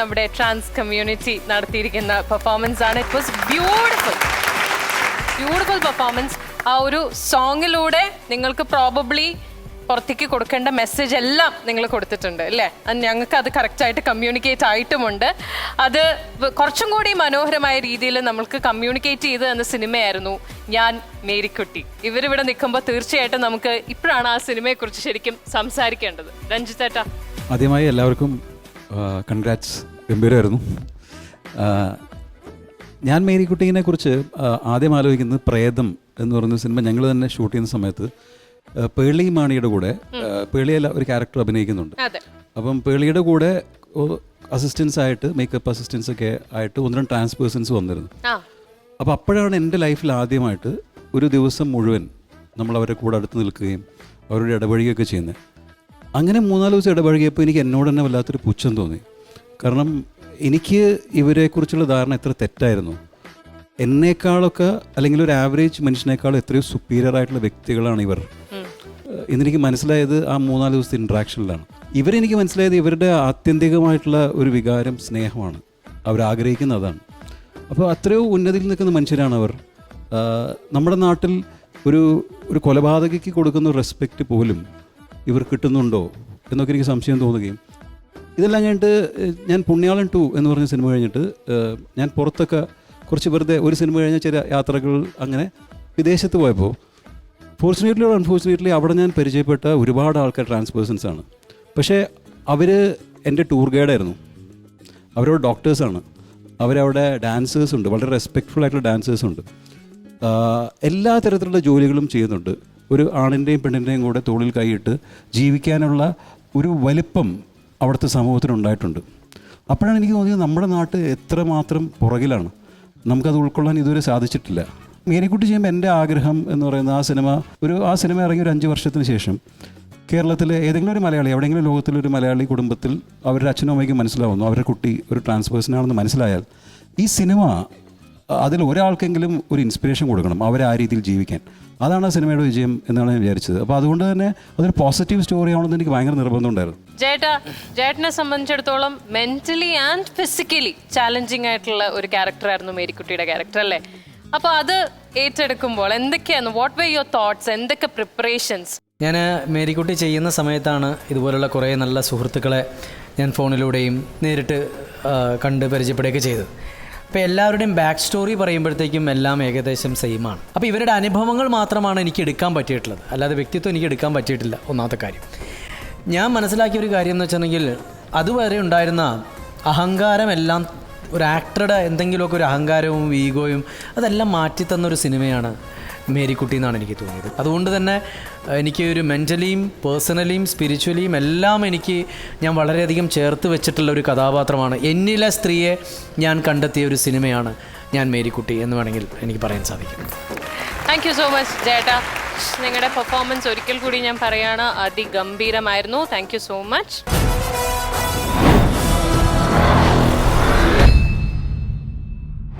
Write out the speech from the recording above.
നമ്മുടെ trans community നടത്തിയിരിക്കുന്ന performance ആണ്. It was beautiful beautiful performance ആ ഒരു സോങ്ങിലൂടെ നിങ്ങൾക്ക് പ്രോബബ്ലി പുറത്തേക്ക് കൊടുക്കേണ്ട മെസ്സേജ് എല്ലാം നിങ്ങൾ കൊടുത്തിട്ടുണ്ട് അല്ലേ? ഞങ്ങൾക്ക് അത് കറക്റ്റായിട്ട് കമ്മ്യൂണിക്കേറ്റ് ആയിട്ടുമുണ്ട്. അത് കുറച്ചും കൂടി മനോഹരമായ രീതിയിൽ നമ്മൾക്ക് കമ്മ്യൂണിക്കേറ്റ് ചെയ്ത് എന്ന സിനിമയായിരുന്നു ഞാൻ മേരിക്കുട്ടി. ഇവരിവിടെ നിൽക്കുമ്പോൾ തീർച്ചയായിട്ടും നമുക്ക് ഇപ്പോഴാണ് ആ സിനിമയെക്കുറിച്ച് ശരിക്കും സംസാരിക്കേണ്ടത്. രഞ്ജിത്തേട്ടാ. ആദ്യമായി എല്ലാവർക്കും കൺഗ്രാറ്റ്സ് ഗംഭീരമായിരുന്നു ഞാൻ മേരിക്കുട്ടീനെ കുറിച്ച് ആദ്യം ആലോചിക്കുന്നത് പ്രേതം എന്ന് പറയുന്ന സിനിമ ഞങ്ങൾ തന്നെ ഷൂട്ട് ചെയ്യുന്ന സമയത്ത് പേളി മാണിയുടെ കൂടെ പേളിയല്ല ഒരു ക്യാരക്ടർ അഭിനയിക്കുന്നുണ്ട്. അപ്പം പേളിയുടെ കൂടെ അസിസ്റ്റൻസ് ആയിട്ട് മേക്കപ്പ് അസിസ്റ്റൻസ് ഒക്കെ ആയിട്ട് ഒന്ന് രണ്ട് ട്രാൻസ്പേഴ്സൺസ് വന്നിരുന്നു. അപ്പം അപ്പോൾ അപ്പോഴാണ് എന്റെ ലൈഫിൽ ആദ്യമായിട്ട് ഒരു ദിവസം മുഴുവൻ നമ്മൾ അവരെ കൂടെ അടുത്ത് നിൽക്കുകയും അവരോട് ഇടപഴകുകയൊക്കെ ചെയ്യുന്നത്. അങ്ങനെ മൂന്നാൽ ദിവസം ഇടപഴകിയപ്പോൾ എനിക്ക് എന്നോട് തന്നെ വല്ലാത്തൊരു പുച്ഛം തോന്നി. കാരണം എനിക്ക് ഇവരെക്കുറിച്ചുള്ള ധാരണ എത്ര തെറ്റായിരുന്നു. എന്നേക്കാളൊക്കെ അല്ലെങ്കിൽ ഒരു ആവറേജ് മനുഷ്യനേക്കാളും എത്രയോ സുപ്പീരിയർ ആയിട്ടുള്ള വ്യക്തികളാണ് ഇവർ. എന്നെനിക്ക് ഇന്നെനിക്ക് മനസ്സിലായത് ആ മൂന്നാൽ ദിവസത്തെ ഇൻട്രാക്ഷനിലാണ് ഇവരെനിക്ക് മനസ്സിലായത് ഇവരുടെ ആത്യന്തികമായിട്ടുള്ള ഒരു വികാരം സ്നേഹമാണ്. അവരാഗ്രഹിക്കുന്ന അതാണ് അപ്പോൾ അത്രയോ ഉന്നതിയിൽ നിൽക്കുന്ന മനുഷ്യരാണ് അവർ. നമ്മുടെ നാട്ടിൽ ഒരു ഒരു കൊലപാതകയ്ക്ക് കൊടുക്കുന്ന റെസ്പെക്റ്റ് പോലും ഇവർ കിട്ടുന്നുണ്ടോ എന്നൊക്കെ എനിക്ക് സംശയം തോന്നുകയും ഇതെല്ലാം കഴിഞ്ഞിട്ട് ഞാൻ പുണ്യാളൻ ടു എന്ന് പറഞ്ഞ സിനിമ കഴിഞ്ഞിട്ട് ഞാൻ പുറത്തൊക്കെ കുറച്ച് വെറുതെ ഒരു സിനിമ കഴിഞ്ഞ ചില യാത്രകൾ അങ്ങനെ വിദേശത്ത് പോയപ്പോൾ ഫോർച്ചുനേറ്റ്ലി ഓർ അൺഫോർച്ചുനേറ്റ്ലി അവിടെ ഞാൻ പരിചയപ്പെട്ട ഒരുപാട് ആൾക്കാർ ട്രാൻസ്പേഴ്സൺസ് ആണ്. പക്ഷേ അവർ എന്റെ ടൂർ ഗൈഡായിരുന്നു അവരോട് ഡോക്ടേഴ്സാണ് അവരവിടെ ഡാൻസേഴ്സ് ഉണ്ട്. വളരെ റെസ്പെക്ട്ഫുൾ ആയിട്ടുള്ള ഡാൻസേഴ്സ് ഉണ്ട്. എല്ലാ തരത്തിലുള്ള ജോലികളും ചെയ്യുന്നുണ്ട്. ഒരു ആണിന്റെയും പെണ്ണിന്റെയും കൂടെ തോളിൽ കൈയിട്ട് ജീവിക്കാനുള്ള ഒരു വലിപ്പം അവിടുത്തെ സമൂഹത്തിനുണ്ടായിട്ടുണ്ട് അപ്പോഴാണ് എനിക്ക് തോന്നിയത് നമ്മുടെ നാട്ട് എത്രമാത്രം പുറകിലാണ്. നമുക്കത് ഉൾക്കൊള്ളാൻ ഇതുവരെ സാധിച്ചിട്ടില്ല. മേരിക്കുട്ടി ചെയ്യുമ്പോൾ എന്റെ ആഗ്രഹം എന്ന് പറയുന്ന ആ സിനിമ ഒരു ആ സിനിമ ഇറങ്ങി ഒരു അഞ്ച് വർഷത്തിന് ശേഷം കേരളത്തിലെ ഏതെങ്കിലും ഒരു മലയാളി എവിടെയെങ്കിലും ലോകത്തിലൊരു മലയാളി കുടുംബത്തിൽ അവരുടെ അച്ഛനും അമ്മയ്ക്കും മനസ്സിലാവുന്നു. അവരുടെ കുട്ടി ഒരു ട്രാൻസ്പേഴ്സനാണെന്ന് മനസ്സിലായാൽ ഈ സിനിമ അതിൽ ഒരാൾക്കെങ്കിലും ഒരു ഇൻസ്പിറേഷൻ കൊടുക്കണം അവരെ ആ രീതിയിൽ ജീവിക്കാൻ. അതാണ് ആ സിനിമയുടെ വിജയം എന്നാണ് ഞാൻ വിചാരിച്ചത്. അപ്പോൾ അതുകൊണ്ട് തന്നെ അതൊരു പോസിറ്റീവ് സ്റ്റോറി ആവണമെന്ന് എനിക്ക് ഭയങ്കര നിർബന്ധമുണ്ടായിരുന്നു ജേട്ടാ ജേട്ടനെ സംബന്ധിച്ചിടത്തോളം മെന്റലി ആൻഡ് ഫിസിക്കലി ചാലഞ്ചിങ് ആയിട്ടുള്ള ഒരു ക്യാരക്ടർ ആയിരുന്നു മേരിക്കുട്ടിയുടെ ക്യാരക്ടർ അല്ലേ? അപ്പൊ അത് ഏറ്റെടുക്കുമ്പോൾ എന്തൊക്കെയാണ് വാട്ട് വേ യുവർ തോട്ട്സ് എന്തൊക്കെ പ്രിപ്പറേഷൻസ് ഞാൻ മേരിക്കുട്ടി ചെയ്യുന്ന സമയത്താണ് ഇതുപോലുള്ള കുറേ നല്ല സുഹൃത്തുക്കളെ ഞാൻ ഫോണിലൂടെയും നേരിട്ട് കണ്ട് പരിചയപ്പെടുകയൊക്കെ ചെയ്തത്. അപ്പോൾ എല്ലാവരുടെയും ബാക്ക് സ്റ്റോറി പറയുമ്പോഴത്തേക്കും എല്ലാം ഏകദേശം സെയിമാണ് അപ്പോൾ ഇവരുടെ അനുഭവങ്ങൾ മാത്രമാണ് എനിക്ക് എടുക്കാൻ പറ്റിയിട്ടുള്ളത്. അല്ലാതെ വ്യക്തിത്വം എനിക്ക് എടുക്കാൻ പറ്റിയിട്ടില്ല ഒന്നാമത്തെ കാര്യം. ഞാൻ മനസ്സിലാക്കിയ ഒരു കാര്യം എന്ന് വെച്ചിട്ടുണ്ടെങ്കിൽ അതുവരെ ഉണ്ടായിരുന്ന അഹങ്കാരം എല്ലാം ഒരു ആക്ടറുടെ എന്തെങ്കിലുമൊക്കെ ഒരു അഹങ്കാരവും ഈഗോയും അതെല്ലാം മാറ്റിത്തന്ന ഒരു സിനിമയാണ് മേരിക്കുട്ടി എന്നാണ് എനിക്ക് തോന്നിയത്. അതുകൊണ്ട് തന്നെ എനിക്ക് ഒരു മെന്റലിയും പേഴ്സണലിയും സ്പിരിച്വലിയും എല്ലാം എനിക്ക് ഞാൻ വളരെയധികം ചേർത്ത് വെച്ചിട്ടുള്ള ഒരു കഥാപാത്രമാണ്. എന്നിലെ സ്ത്രീയെ ഞാൻ കണ്ടെത്തിയ ഒരു സിനിമയാണ് ഞാൻ മേരിക്കുട്ടി എന്ന് വേണമെങ്കിൽ എനിക്ക് പറയാൻ സാധിക്കും. താങ്ക് യു സോ മച്ച് ജേട്ടാ നിങ്ങളുടെ പെർഫോമൻസ് ഒരിക്കൽ കൂടി ഞാൻ പറയാണ് അതിഗംഭീരമായിരുന്നു. Thank you so much